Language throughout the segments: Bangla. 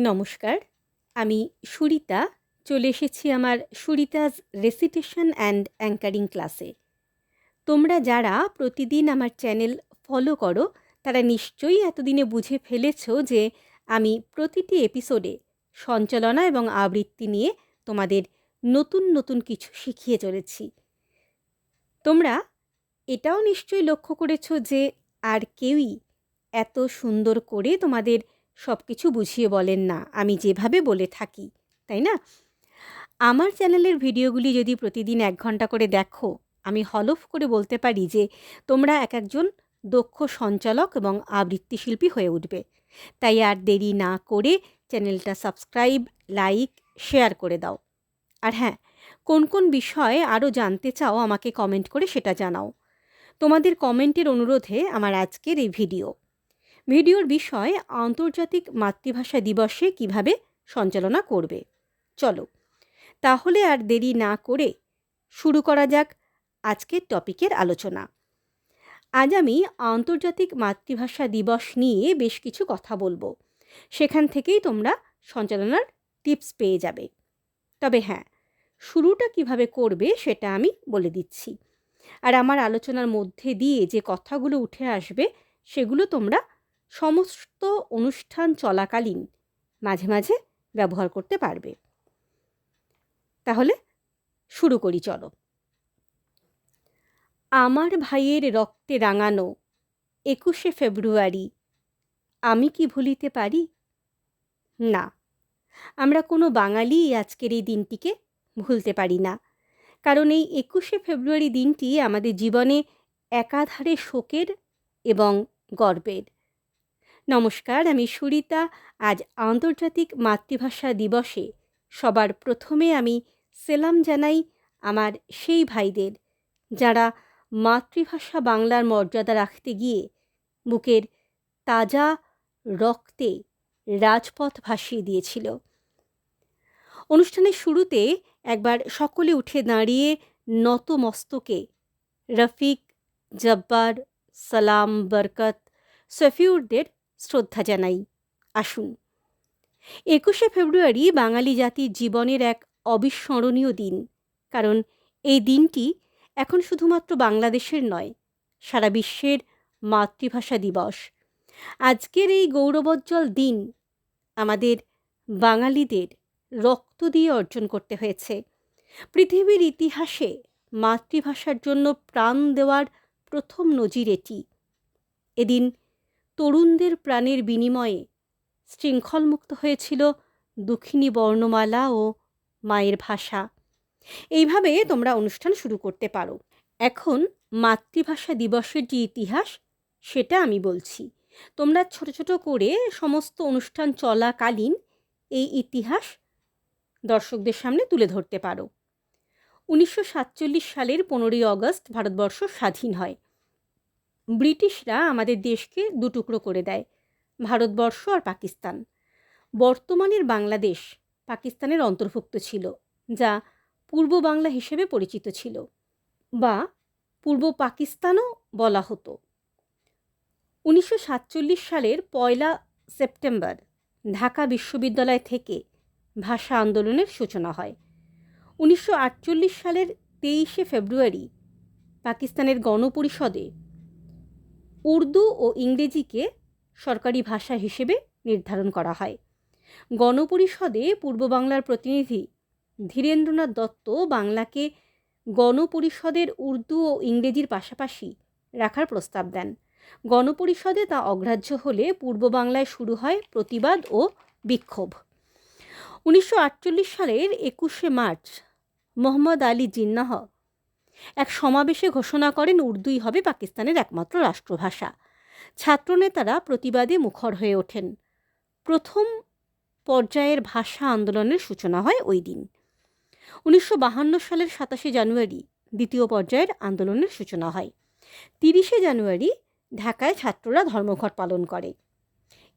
নমস্কার, আমি সুরিতা, চলে এসেছি আমার সুরিতাজ রেসিটেশন অ্যান্ড অ্যাঙ্কারিং ক্লাসে তোমরা যারা প্রতিদিন আমার চ্যানেল ফলো করো, তারা নিশ্চয়ই এতদিনে বুঝে ফেলেছ যে আমি প্রতিটি এপিসোডে সঞ্চালনা এবং আবৃত্তি নিয়ে তোমাদের নতুন নতুন কিছু শিখিয়ে চলেছি। তোমরা এটাও নিশ্চয়ই লক্ষ্য করেছ যে আর কেউই এত সুন্দর করে তোমাদের সব কিছু বুঝিয়ে বলেন না, আমি যেভাবে বলে থাকি, তাই না? আমার চ্যানেলের ভিডিওগুলি যদি প্রতিদিন এক ঘণ্টা করে দেখো, আমি হলফ করে বলতে পারি যে তোমরা এক একজন দক্ষ সঞ্চালক এবং আবৃত্তি শিল্পী হয়ে উঠবে। তাই আর দেরি না করে চ্যানেলটা সাবস্ক্রাইব, লাইক, শেয়ার করে দাও। আর হ্যাঁ কোন কোন বিষয়ে আরও জানতে চাও আমাকে কমেন্ট করে সেটা জানাও। তোমাদের কমেন্টের অনুরোধে আমার আজকের এই ভিডিও। ভিডিওর বিষয় আন্তর্জাতিক মাতৃভাষা দিবসে কীভাবে সঞ্চালনা করবে? চলো, তাহলে আর দেরি না করে শুরু করা যাক আজকের টপিকের আলোচনা। আজ আমি আন্তর্জাতিক মাতৃভাষা দিবস নিয়ে বেশ কিছু কথা বলব। সেখান থেকেই তোমরা সঞ্চালনার টিপস পেয়ে যাবে। তবে হ্যাঁ শুরুটা কীভাবে করবে সেটা আমি বলে দিচ্ছি। আর আমার আলোচনার মধ্যে দিয়ে যে কথাগুলো উঠে আসবে সেগুলো তোমরা সমস্ত অনুষ্ঠান চলাকালীন মাঝে মাঝে ব্যবহার করতে পারবে। তাহলে শুরু করি, চলো। আমার ভাইয়ের রক্তে রাঙানো একুশে ফেব্রুয়ারি, আমি কি ভুলিতে পারি? না, আমরা কোনো বাঙালি আজকের এই দিনটিকে ভুলতে পারি না, কারণ এই একুশে ফেব্রুয়ারি দিনটি আমাদের জীবনে একাধারে শোকের এবং গর্বের। নমস্কার, আমি সুরিতা। আজ আন্তর্জাতিক মাতৃভাষা দিবসে সবার প্রথমে আমি সেলাম জানাই আমার সেই ভাইদের, যারা মাতৃভাষা বাংলার মর্যাদা রাখতে গিয়ে বুকের তাজা রক্তে রাজপথ ভাসিয়ে দিয়েছিল। অনুষ্ঠানের শুরুতে একবার সকলে উঠে দাঁড়িয়ে নত মস্তকে রফিক, জব্বার, সালাম, বরকত, সফিউরদের শ্রদ্ধা জানাই। আসুন। একুশে ফেব্রুয়ারি বাঙালি জাতির জীবনের এক অবিস্মরণীয় দিন। কারণ এই দিনটি এখন শুধুমাত্র বাংলাদেশের নয়, সারা বিশ্বের মাতৃভাষা দিবস। আজকের এই গৌরবোজ্জ্বল দিন আমাদের বাঙালিদের রক্ত দিয়ে অর্জন করতে হয়েছে। পৃথিবীর ইতিহাসে মাতৃভাষার জন্য প্রাণ দেওয়ার প্রথম নজির এটি। এদিন তরুণদের প্রাণের বিনিময়ে শৃঙ্খলমুক্ত হয়েছিল দুঃখিনী বর্ণমালা ও মায়ের ভাষা। এইভাবে তোমরা অনুষ্ঠান শুরু করতে পারো। এখন মাতৃভাষা দিবসের যে ইতিহাস, সেটা আমি বলছি। তোমরা ছোট ছোট করে সমস্ত অনুষ্ঠান চলাকালীন এই ইতিহাস দর্শকদের সামনে তুলে ধরতে পারো। উনিশশো সাতচল্লিশ সালের পনেরোই অগস্ট ভারতবর্ষ স্বাধীন হয়। ব্রিটিশরা আমাদের দেশকে দুটুকরো করে দেয়, ভারতবর্ষ আর পাকিস্তান। বর্তমানের বাংলাদেশ পাকিস্তানের অন্তর্ভুক্ত ছিল, যা পূর্ব বাংলা হিসেবে পরিচিত ছিল বা পূর্ব পাকিস্তানও বলা হতো। উনিশশো সাতচল্লিশ সালের পয়লা সেপ্টেম্বর ঢাকা বিশ্ববিদ্যালয় থেকে ভাষা আন্দোলনের সূচনা হয়। উনিশশো আটচল্লিশ সালের তেইশে ফেব্রুয়ারি পাকিস্তানের গণপরিষদে উর্দু ও ইংরেজিকে সরকারি ভাষা হিসেবে নির্ধারণ করা হয়। গণপরিষদে পূর্ব বাংলার প্রতিনিধি ধীরেন্দ্রনাথ দত্ত বাংলাকে গণপরিষদের উর্দু ও ইংরেজির পাশাপাশি রাখার প্রস্তাব দেন। গণপরিষদে তা অগ্রাহ্য হলে পূর্ব বাংলায় শুরু হয় প্রতিবাদ ও বিক্ষোভ। উনিশশো আটচল্লিশ সালের একুশে মার্চ মোহাম্মদ আলী জিন্নাহ এক সমাবেশে ঘোষণা করেন উর্দুই হবে পাকিস্তানের একমাত্র রাষ্ট্রভাষা। ছাত্রনেতারা প্রতিবাদে মুখর হয়ে ওঠেন। প্রথম পর্যায়ের ভাষা আন্দোলনের সূচনা হয় ওই দিন। উনিশশো সালের সাতাশে জানুয়ারি দ্বিতীয় পর্যায়ের আন্দোলনের সূচনা হয়। তিরিশে জানুয়ারি ঢাকায় ছাত্ররা ধর্মঘট পালন করে।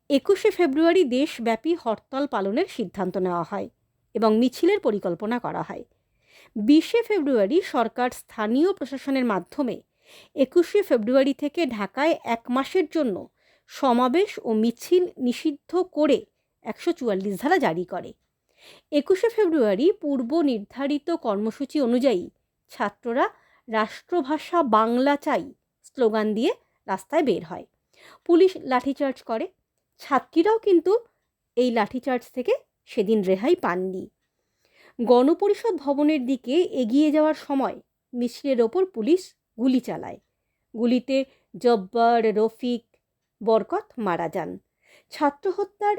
একুশে ফেব্রুয়ারি দেশব্যাপী হরতাল পালনের সিদ্ধান্ত নেওয়া হয় এবং মিছিলের পরিকল্পনা করা হয়। বিশে ফেব্রুয়ারি সরকার স্থানীয় প্রশাসনের মাধ্যমে একুশে ফেব্রুয়ারি থেকে ঢাকায় এক মাসের জন্য সমাবেশ ও মিছিল নিষিদ্ধ করে একশো চুয়াল্লিশ ধারা জারি করে। একুশে ফেব্রুয়ারি পূর্ব নির্ধারিত কর্মসূচি অনুযায়ী ছাত্ররা রাষ্ট্রভাষা বাংলা চাই স্লোগান দিয়ে রাস্তায় বের হয়। পুলিশ লাঠিচার্জ করে। ছাত্রীরাও কিন্তু এই লাঠিচার্জ থেকে সেদিন রেহাই পাননি। গণপরিষদ ভবনের দিকে এগিয়ে যাওয়ার সময় মিছিলের ওপর পুলিশ গুলি চালায়। গুলিতে জব্বার, রফিক, বরকত মারা যান। ছাত্র হত্যার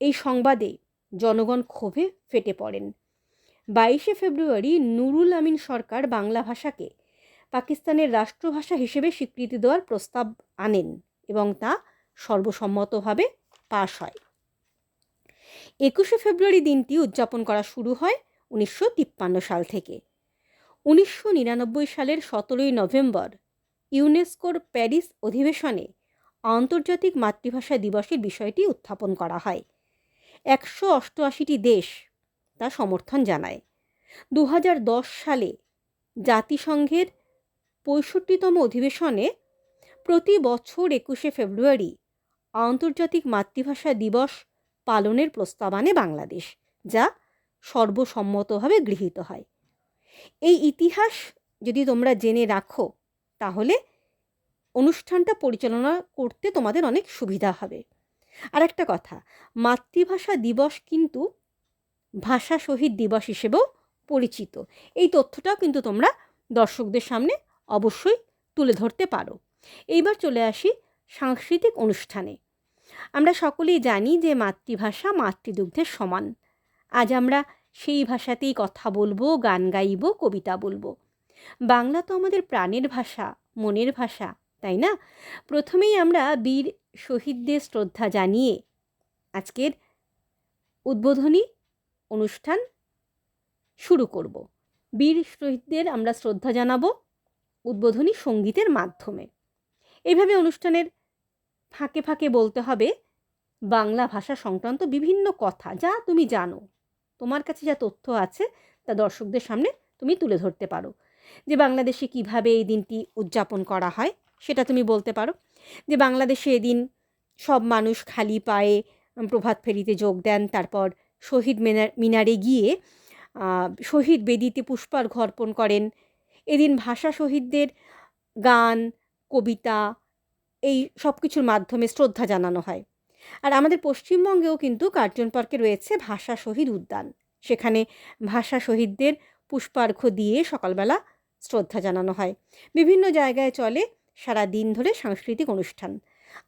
এই সংবাদে জনগণ ক্ষোভে ফেটে পড়েন। বাইশে ফেব্রুয়ারি নুরুল আমিন সরকার বাংলা ভাষাকে পাকিস্তানের রাষ্ট্রভাষা হিসেবে স্বীকৃতি দেওয়ার প্রস্তাব আনেন এবং তা সর্বসম্মতভাবে পাশ হয়। একুশে ফেব্রুয়ারি দিনটি উদযাপন করা শুরু হয় উনিশশো তিপ্পান্ন সাল থেকে। উনিশশো নিরানব্বই সালের সতেরোই নভেম্বর ইউনেস্কোর প্যারিস অধিবেশনে আন্তর্জাতিক মাতৃভাষা দিবসের বিষয়টি উত্থাপন করা হয়। একশো অষ্টআশিটি দেশ তা সমর্থন জানায়। দু হাজার দশ সালে জাতিসংঘের পঁয়ষট্টিতম অধিবেশনে প্রতি বছর একুশে ফেব্রুয়ারি আন্তর্জাতিক মাতৃভাষা দিবস পালনের প্রস্তাব আনে বাংলাদেশ, যা সর্বসম্মতভাবে গৃহীত হয়। এই ইতিহাস যদি তোমরা জেনে রাখো, তাহলে অনুষ্ঠানটা পরিচালনা করতে তোমাদের অনেক সুবিধা হবে। আর একটা কথা, মাতৃভাষা দিবস কিন্তু ভাষা শহীদ দিবস হিসেবেও পরিচিত। এই তথ্যটাও কিন্তু তোমরা দর্শকদের সামনে অবশ্যই তুলে ধরতে পারো। এইবার চলে আসি সাংস্কৃতিক অনুষ্ঠানে। আমরা সকলেই জানি যে মাতৃভাষা মাতৃদুগ্ধের সমান। আমরা সেই ভাষাতেই কথা বলব, গান গাইব, কবিতা বলব। বাংলা তো আমাদের প্রাণের ভাষা, মনের ভাষা, তাই না? প্রথমেই আমরা বীর শহীদদের শ্রদ্ধা জানিয়ে আজকের উদ্বোধনী অনুষ্ঠান শুরু করব। বীর শহীদদের আমরা শ্রদ্ধা জানাব উদ্বোধনী সঙ্গীতের মাধ্যমে। এইভাবে অনুষ্ঠানের ফাঁকে ফাঁকে বলতে হবে, বাংলা ভাষা সংক্রান্ত বিভিন্ন কথা, যা তুমি জানো। তোমার কাছে যা তথ্য আছে, তা দর্শকদের সামনে তুমি তুলে ধরতে পারো। যে বাংলাদেশে কীভাবে এই দিনটি উদযাপন করা হয়, সেটা তুমি বলতে পারো। যে বাংলাদেশে এদিন সব মানুষ খালি পায়ে প্রভাত ফেরিতে যোগ দেন, তারপর শহীদ মিনার, মিনারে গিয়ে শহীদ বেদিতে পুষ্পার্ঘ অর্পণ করেন। এদিন ভাষা শহীদদের গান, কবিতা, এই সব কিছুর মাধ্যমে শ্রদ্ধা জানানো হয়। আর আমাদের পশ্চিমবঙ্গেও কিন্তু কার্জন পার্কে রয়েছে ভাষা শহীদ উদ্যান। সেখানে ভাষা শহীদদের পুষ্পার্ঘ দিয়ে সকালবেলা শ্রদ্ধা জানানো হয়। বিভিন্ন জায়গায় চলে সারা দিন ধরে সাংস্কৃতিক অনুষ্ঠান।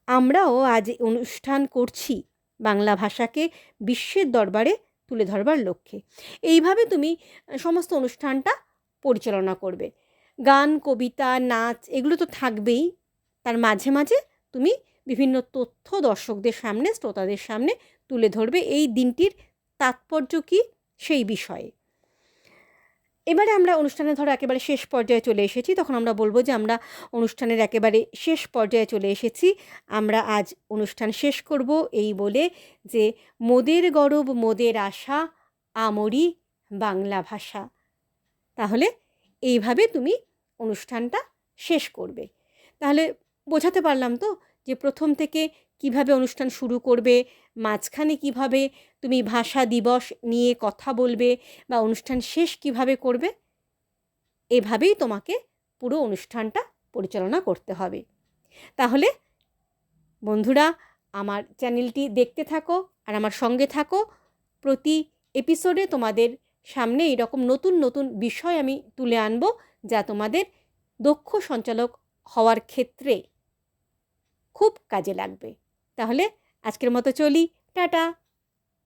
আমরাও আজ অনুষ্ঠান করছি বাংলা ভাষাকে বিশ্বের দরবারে তুলে ধরবার লক্ষ্যে। এইভাবে তুমি সমস্ত অনুষ্ঠানটা পরিচালনা করবে। গান, কবিতা, নাচ এগুলো তো থাকবেই। তার মাঝে মাঝে তুমি বিভিন্ন তথ্য দর্শকদের সামনে, শ্রোতাদের সামনে তুলে ধরবে এই দিনটির তাৎপর্য কী সেই বিষয়ে। এবারে আমরা অনুষ্ঠানে ধরো একেবারে শেষ পর্যায়ে চলে এসেছি। তখন আমরা বলব যে আমরা অনুষ্ঠানের একেবারে শেষ পর্যায়ে চলে এসেছি। আমরা আজ অনুষ্ঠান শেষ করব এই বলে যে, মোদের গরব, মোদের আশা, আমরি বাংলা ভাষা। তাহলে এইভাবে তুমি অনুষ্ঠানটা শেষ করবে। তাহলে বোঝাতে পারলাম তো যে প্রথম থেকে কীভাবে অনুষ্ঠান শুরু করবে, মাঝখানে কীভাবে তুমি ভাষা দিবস নিয়ে কথা বলবে বা অনুষ্ঠান শেষ কীভাবে করবে, এভাবেই তোমাকে পুরো অনুষ্ঠানটা পরিচালনা করতে হবে। তাহলে বন্ধুরা, আমার চ্যানেলটি দেখতে থাকো আর আমার সঙ্গে থাকো। প্রতি এপিসোডে তোমাদের সামনে এরকম নতুন নতুন বিষয় আমি তুলে আনব যা তোমাদের দক্ষ সঞ্চালক হওয়ার ক্ষেত্রে খুব কাজে লাগবে। তাহলে আজকের মতো চলি টাটা।